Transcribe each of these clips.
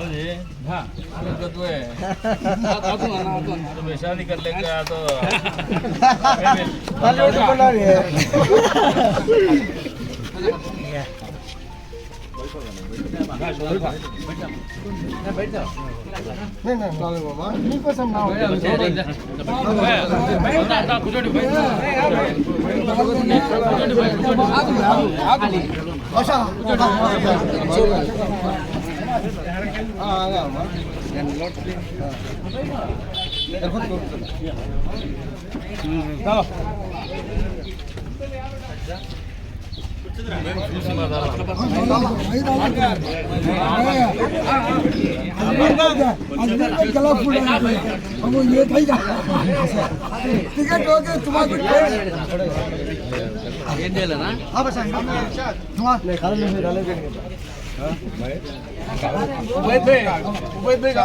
जी हाँ तो तो है तो पेशा नहीं कर लेंगे तो हेलो तो बोला रे बैठ जाओ नहीं नहीं चलो बाबा नहीं पसंद ना हो बैठ जाओ बैठ जाओ बैठ जाओ দাঁড়াও ٹکٹ ہو گئے Ubay be. Ubay be ka.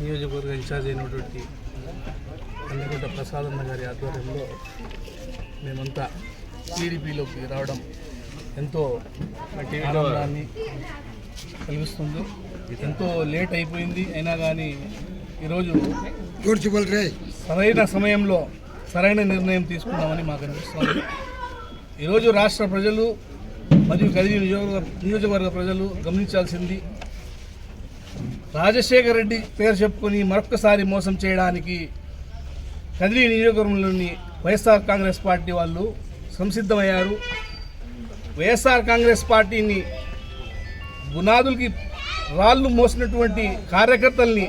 నియోజకవర్గ ఇన్ఛార్జ్ అయినటువంటి కందికొండ ప్రసాదన్న గారి ఆధ్వర్యంలో మేమంతా టీడీపీలోకి రావడం ఎంతో ఆనందాన్ని కలిగిస్తుంది. ఎంతో లేట్ అయిపోయింది. అయినా కానీ ఈరోజు సరైన సమయంలో సరైన నిర్ణయం తీసుకున్నామని మాకు అనిపిస్తుంది. ఈరోజు రాష్ట్ర ప్రజలు మరియు గది నియోజక నియోజకవర్గ ప్రజలు గమనించాల్సింది రాజశేఖర రెడ్డి పేరు చెప్పుకొని మరొక్కసారి మోసం చేయడానికి కదిరి నియోజకవర్గంలోని వైఎస్ఆర్ కాంగ్రెస్ పార్టీ వాళ్ళు సంసిద్ధమయ్యారు. వైఎస్ఆర్ కాంగ్రెస్ పార్టీని బునాదులకి రాళ్ళు మోసినటువంటి కార్యకర్తల్ని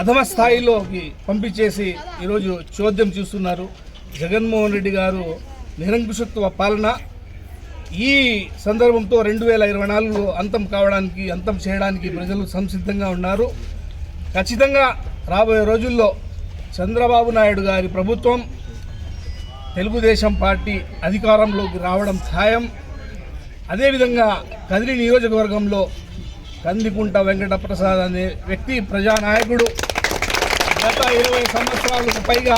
అధమ స్థాయిలోకి పంపించేసి ఈరోజు చోద్యం చూస్తున్నారు. జగన్మోహన్ రెడ్డి గారు నిరంకుశత్వ పాలన ఈ సందర్భంతో రెండు వేల ఇరవై నాలుగులో అంతం కావడానికి అంతం చేయడానికి ప్రజలు సంసిద్ధంగా ఉన్నారు. ఖచ్చితంగా రాబోయే రోజుల్లో చంద్రబాబు నాయుడు గారి ప్రభుత్వం తెలుగుదేశం పార్టీ అధికారంలోకి రావడం ఖాయం. అదేవిధంగా కదిరి నియోజకవర్గంలో కందికుంట వెంకట ప్రసాద్ అనే వ్యక్తి ప్రజానాయకుడు. గత ఇరవై సంవత్సరాలకు పైగా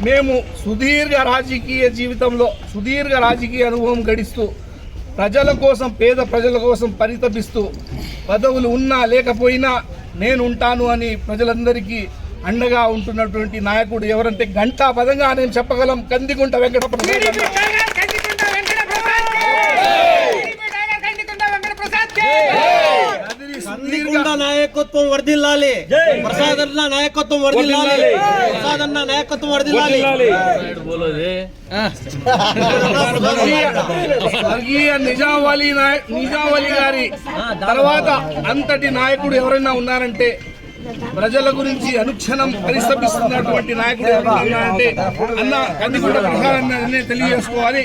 మేము సుదీర్ఘ రాజకీయ జీవితంలో సుదీర్ఘ రాజకీయ అనుభవం గడిస్తూ ప్రజల కోసం పేద ప్రజల కోసం పరితపిస్తూ పదవులు ఉన్నా లేకపోయినా నేను ఉంటాను అని ప్రజలందరికీ అండగా ఉంటున్నటువంటి నాయకుడు ఎవరంటే గంటా పదంగా నేను చెప్పగలం కందిగుంట వెంకటప్ప ప్రసాద్ అన్న. కదిరి సుదీర్ఘ కందికుండ నాయకత్వం వర్ధిల్లాలి. ప్రసాద్ అన్న నాయకత్వం వర్ధిల్లాలి. ప్రసాద్ అన్న నాయకత్వం వర్ధిల్లాలి. స్వర్గీయ నిజావళి నిజావళి గారి తర్వాత అంతటి నాయకుడు ఎవరైనా ఉన్నారంటే ప్రజల గురించి అనుక్షణం పరిశ్రమిస్తున్నటువంటి నాయకుడు ఎవరైనా ఉన్నారంటే అన్న కందికొండ ప్రసాద్ తెలియజేసుకోవాలి.